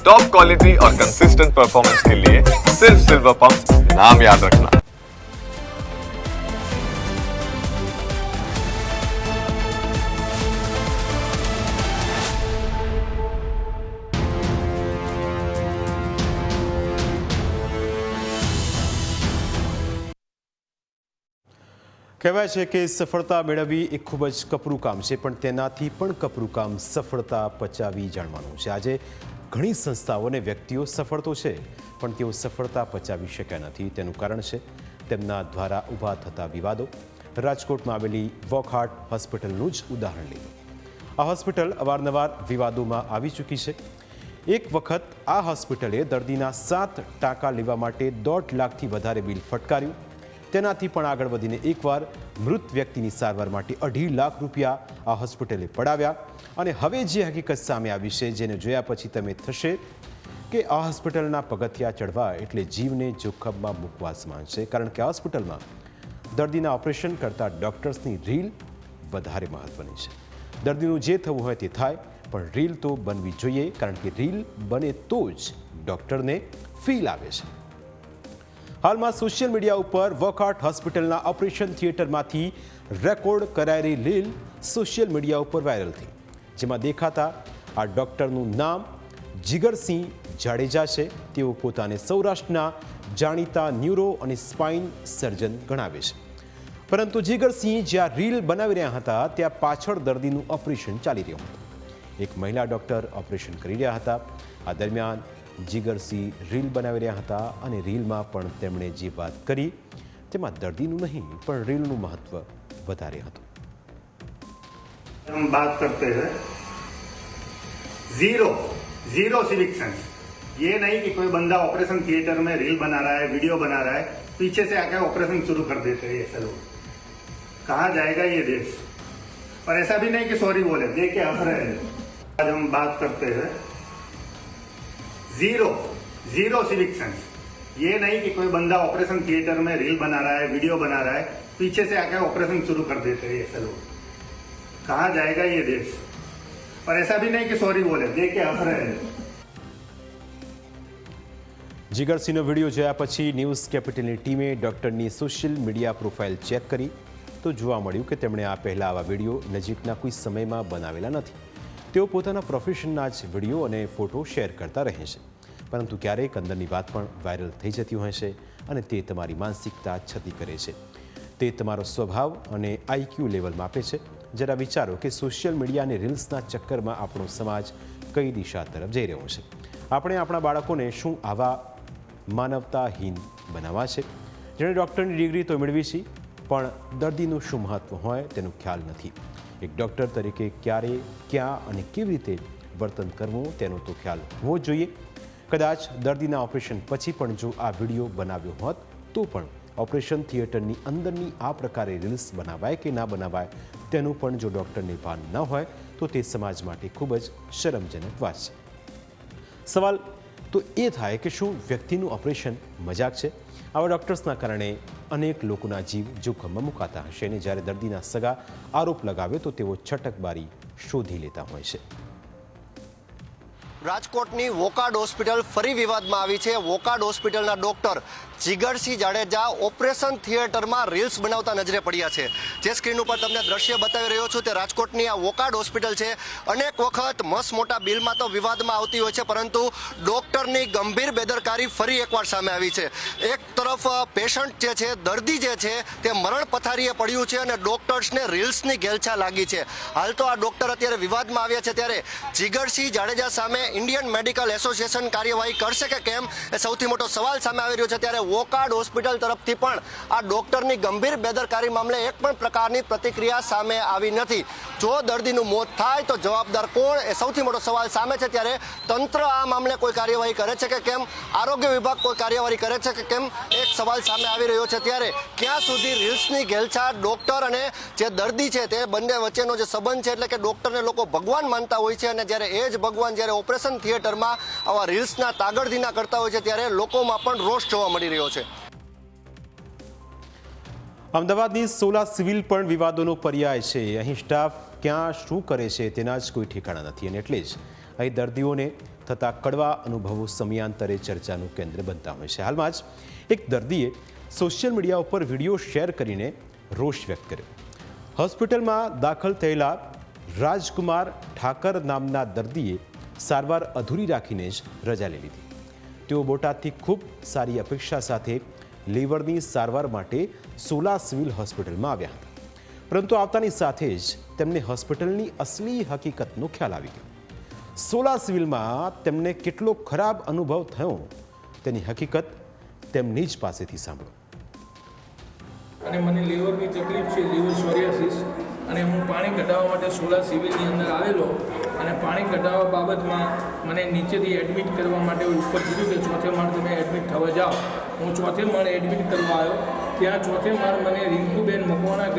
Top quality और consistent performance के लिए सिर्फ सिल्वर पंप नाम याद रखना કહેવાય છે કે સફળતા મેળવવી એ ખૂબ જ કપરું કામ છે પણ તેનાથી પણ કપરું કામ સફળતા પચાવી જાણવાનું છે આજે ઘણી સંસ્થાઓ અને વ્યક્તિઓ સફળ તો છે, પણ તેઓ સફળતા પચાવી શક્યા નથી. તેનું કારણ છે, તેમના દ્વારા ઊભા થતા વિવાદો. રાજકોટમાં આવેલી વોકહાર્ટ હોસ્પિટલનું જ ઉદાહરણ લઈએ. આ હોસ્પિટલ અવારનવાર વિવાદોમાં આવી ચૂકી છે. એક વખત આ હોસ્પિટલે દર્દીના સાત ટાંકા લેવા માટે દોઢ લાખથી વધારે બિલ ફટકાર્યું. તેનાથી પણ આગળ વધીને એકવાર મૃત વ્યક્તિની સારવાર માટે અઢી લાખ રૂપિયા આ હોસ્પિટલે પડાવ્યા. અને હવે જે હકીકત સામે આવી છે, જેને જોયા પછી તમે થશે કે આ હોસ્પિટલના પગથિયા ચડવા એટલે જીવને જોખમમાં મૂકવા સમાન છે. કારણ કે આ હોસ્પિટલમાં દર્દીના ઓપરેશન કરતા ડૉક્ટર્સની રીલ વધારે મહત્વની છે. દર્દીનું જે થવું હોય તે થાય, પણ રીલ તો બનવી જોઈએ. કારણ કે રીલ બને તો જ ડૉક્ટરને ફીલ આવે છે. હાલમાં સોશિયલ મીડિયા ઉપર વોકહાર્ટ હોસ્પિટલના ઓપરેશન થિયેટરમાંથી રેકોર્ડ કરાયેલી લીલ સોશિયલ મીડિયા ઉપર વાયરલ થઈ. જેમાં દેખાતા આ ડૉક્ટરનું નામ જીગરસિંહ જાડેજા છે. તેઓ પોતાને સૌરાષ્ટ્રના જાણીતા ન્યુરો અને સ્પાઇન સર્જન ગણાવે છે. પરંતુ જીગરસિંહ જ્યાં રીલ બનાવી રહ્યા હતા, ત્યાં પાછળ દર્દીનું ઓપરેશન ચાલી રહ્યું હતું. એક મહિલા ડૉક્ટર ઓપરેશન કરી રહ્યા હતા. આ દરમિયાન જીગરસિંહ રીલ બનાવી રહ્યા હતા અને રીલમાં પણ તેમણે જે વાત કરી તેમાં દર્દીનું નહીં પણ રીલનું મહત્વ વધારે હતું हम बात करते हैं जीरो जीरो सिविक सेंस ये नहीं कि कोई बंदा ऑपरेशन थिएटर में रील बना रहा है वीडियो बना रहा है पीछे से आकर ऑपरेशन शुरू कर देते हैं ऐसे लोग कहा जाएगा ये देश और ऐसा भी नहीं कि सॉरी बोले देख के हंस रहे हैं आज हम बात करते हैं जीरो जीरो सिविक सेंस ये नहीं कि कोई बंदा ऑपरेशन थिएटर में रील बना रहा है वीडियो बना रहा है पीछे से आकर ऑपरेशन शुरू कर देते हैं ऐसे लोग कहा जाएगा ये देश और ऐसा भी नहीं कि सॉरी बोले देख के हंस रहे हैं જીગરસિંહનો વિડીયો જોયા પછી ન્યૂઝ કેપિટલની ટીમે ડૉક્ટરની સોશિયલ મીડિયા પ્રોફાઇલ ચેક કરી તો જોવા મળ્યું કે તેમણે આ પહેલાં આવા વિડીયો નજીકના કોઈ સમયમાં બનાવેલા નથી તેઓ પોતાના પ્રોફેશનના જ વિડીયો અને ફોટો શેર કરતા રહે છે પરંતુ ક્યારેક અંદરની વાત પણ વાયરલ થઈ જતી હોય છે અને તે તમારી માનસિકતા છતી કરે છે. તે તમારો સ્વભાવ અને આઈક્યુ લેવલ માપે છે. જરા વિચારો કે સોશિયલ મીડિયા અને રીલ્સના ચક્કરમાં આપણો સમાજ કઈ દિશા તરફ જઈ રહ્યો છે. આપણે આપણા બાળકોને શું આવા માનવતાહીન બનાવવા છે? જેણે ડૉક્ટરની ડિગ્રી તો મેળવી છે, પણ દર્દીનું શું મહત્વ હોય તેનો ખ્યાલ નથી. એક ડૉક્ટર તરીકે ક્યારે, ક્યાં અને કેવી રીતે વર્તન કરવું તેનો તો ખ્યાલ હોવો જોઈએ. કદાચ દર્દીના ઓપરેશન પછી પણ જો આ વીડિયો બનાવ્યો હોત, તો પણ ઓપરેશન થિયેટરની અંદરની આ પ્રકારે રીલ્સ બનાવાય કે ના બનાવાય તેનું પણ જો ડૉક્ટરને ભાન ન હોય, તો તે સમાજ માટે ખૂબ જ શરમજનક વાત છે. સવાલ તો એ થાય કે શું વ્યક્તિનું ઓપરેશન મજાક છે? આવા ડૉક્ટર્સના કારણે અનેક લોકોના જીવ જોખમમાં મુકાતા હશે અને જ્યારે દર્દીના સગા આરોપ લગાવે તો તેઓ છટકબારી શોધી લેતા હોય છે. રાજકોટની વોકાડ હોસ્પિટલ ફરી વિવાદમાં આવી છે. વોકાડ હોસ્પિટલના ડોક્ટર જીગરસિંહ જાડેજા ઓપરેશન થિયેટરમાં રીલ્સ બનાવતા નજરે પડ્યા છે. જે સ્ક્રીન ઉપર તમને દ્રશ્ય બતાવી રહ્યો છું તે રાજકોટની આ વોકાડ હોસ્પિટલ છે. અનેક વખત મસ મોટા બિલમાં તો વિવાદમાં આવતી હોય છે, પરંતુ ડોક્ટરની ગંભીર બેદરકારી ફરી એકવાર સામે આવી છે. એક તરફ પેશન્ટ જે છે, દર્દી જે છે, તે મરણ પથારીએ પડ્યું છે અને ડોક્ટર્સને રીલ્સની ઘેલછા લાગી છે. હાલ તો આ ડોક્ટર અત્યારે વિવાદમાં આવ્યા છે, ત્યારે જીગરસિંહ જાડેજા સામે ઇન્ડિયન મેડિકલ એસોસિએશન કાર્યવાહી કરશે કે કેમ, એ સૌથી મોટો સવાલ સામે આવી રહ્યો છે. ત્યારે વોકાર્ડ હોસ્પિટલ તરફથી પણ આ ડોક્ટરની ગંભીર બેદરકારી મામલે એક પણ પ્રકારની પ્રતિક્રિયા સામે આવી નથી. જો દર્દીનું મોત થાય તો જવાબદાર કોણ? એ સૌથી મોટો સવાલ સામે છે. ત્યારે તંત્ર આ મામલે કોઈ કાર્યવાહી કરે છે કે કેમ? આરોગ્ય વિભાગ કોઈ કાર્યવાહી કરે છે કે કેમ? એક સવાલ સામે આવી રહ્યો છે. ત્યારે ક્યાં સુધી રીલ્સની ઘેલછા ડોક્ટર અને જે દર્દી છે તે બંને વચ્ચેનો જે સંબંધ છે એટલે કે ડોક્ટરને લોકો ભગવાન માનતા હોય છે અને જ્યારે એ જ ભગવાન જ્યારે ઓપરેશન થિયેટરમાં આવા રીલ્સના તાગડધીના કરતા હોય છે, ત્યારે લોકોમાં પણ રોષ જોવા મળી રહ્યો છે. અમદાવાદની સોલા સિવિલ પણ વિવાદોનો પર્યાય છે. અહીં સ્ટાફ ક્યાં શું કરે છે તેના જ કોઈ ઠેકાણા નથી અને એટલે જ અહીં દર્દીઓને થતા કડવા અનુભવો સમયાંતરે ચર્ચાનું કેન્દ્ર બનતા હોય છે. હાલમાં જ એક દર્દીએ સોશિયલ મીડિયા ઉપર વીડિયો શેર કરીને રોષ વ્યક્ત કર્યો. હોસ્પિટલમાં દાખલ થયેલા રાજકુમાર ઠાકર નામના દર્દીએ સારવાર અધૂરી રાખીને જ રજા લઈ લીધી. તેઓ બોટાદથી ખૂબ સારી અપેક્ષા સાથે લીવરની સારવાર માટે સોલા સિવિલ હોસ્પિટલમાં આવ્યા હતા. પરંતુ આવતાની સાથે જ તેમને હોસ્પિટલની અસલી હકીકતનો ખ્યાલ આવી ગયો. સોલા સિવિલમાં તેમને કેટલો ખરાબ અનુભવ થયો તેની હકીકત તેમની જ પાસેથી સાંભળો. અને મને લીવરની તકલીફ છે, લીવર સોરિયાસિસ. અને હું પાણી કઢાવવા માટે સોલા સિવિલની અંદર આવેલો અને પાણી કઢાવવા બાબતમાં મને નીચેથી એડમિટ કરવા માટે ઉપર કીધું કે ચોથે માળ તમે એડમિટ થવા જાઓ. હું ચોથે માળે એડમિટ કરવા આવ્યો. ત્યાં ચોથે માળ મને મકવાણા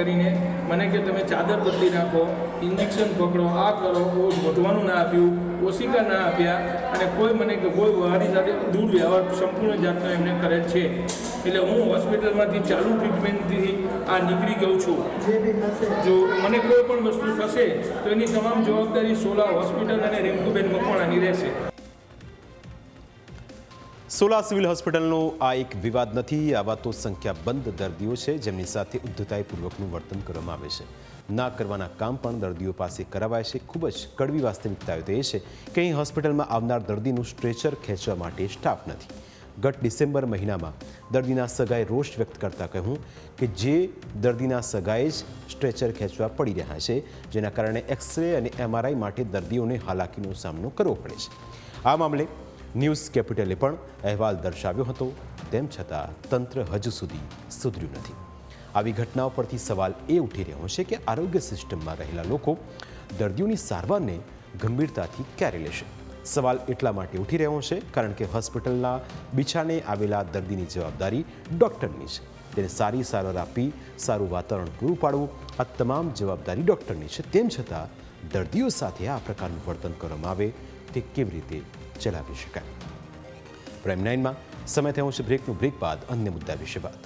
કરીને મને કે તમે ચાદર બદલી નાખો ઇન્જેક્શન પકડો આ કરો મોઢવાનું ના આપ્યું ઓશિકા ના આપ્યા અને કોઈ મને કે કોઈ મારી સાથે દુર્વ્યવહાર સંપૂર્ણ જાતનો એમને કરેલ છે. એટલે હું હોસ્પિટલમાંથી ચાલુ ટ્રીટમેન્ટથી આ નીકળી ગયો છું. જો મને કોઈ પણ વસ્તુ થશે તો એની તમામ જવાબદારી સોલા હોસ્પિટલ અને રિંકુબેન મકવાણાની રહેશે. સોલા સિવિલ હોસ્પિટલનો આ એક વિવાદ નથી આવા તો સંખ્યાબંધ દર્દીઓ છે, જેમની સાથે ઉદ્ધતાઈપૂર્વકનું વર્તન કરવામાં આવે છે. ના કરવાના કામ પણ દર્દીઓ પાસે કરાવાય છે. ખૂબ જ કડવી વાસ્તવિકતા તો છે કે અહીં હોસ્પિટલમાં આવનાર દર્દીનું સ્ટ્રેચર ખેંચવા માટે સ્ટાફ નથી. ગત ડિસેમ્બર મહિનામાં દર્દીના સગાએ રોષ વ્યક્ત કરતા કહ્યું કે જે દર્દીના સગાએ જ સ્ટ્રેચર ખેંચવા પડી રહ્યા છે, જેના કારણે એક્સરે અને એમઆરઆઈ માટે દર્દીઓને હાલાકીનો સામનો કરવો પડે છે. આ મામલે ન્યૂઝ કેપિટલે પણ અહેવાલ દર્શાવ્યો હતો. તેમ છતાં, તંત્ર હજુ સુધી સુધર્યું નથી. આવી ઘટનાઓ પરથી સવાલ એ ઉઠી રહ્યો છે કે આરોગ્ય સિસ્ટમમાં રહેલા લોકો દર્દીઓની સારવારને ગંભીરતાથી ક્યારે લેશે? સવાલ એટલા માટે ઉઠી રહ્યો છે કારણ કે હોસ્પિટલના બિછાને આવેલા દર્દીની જવાબદારી ડૉક્ટરની છે. તેને સારી સારવાર આપી, સારું વાતાવરણ પૂરું પાડવું આ તમામ જવાબદારી ડૉક્ટરની છે. તેમ છતાં, દર્દીઓ સાથે આ પ્રકારનું વર્તન કરવામાં આવે તે કેવી રીતે ચલાવી શકાય પ્રાઇમ નાઇનમાં સમય થયો છે બ્રેકનું બ્રેક બાદ અન્ય મુદ્દા વિશે વાત.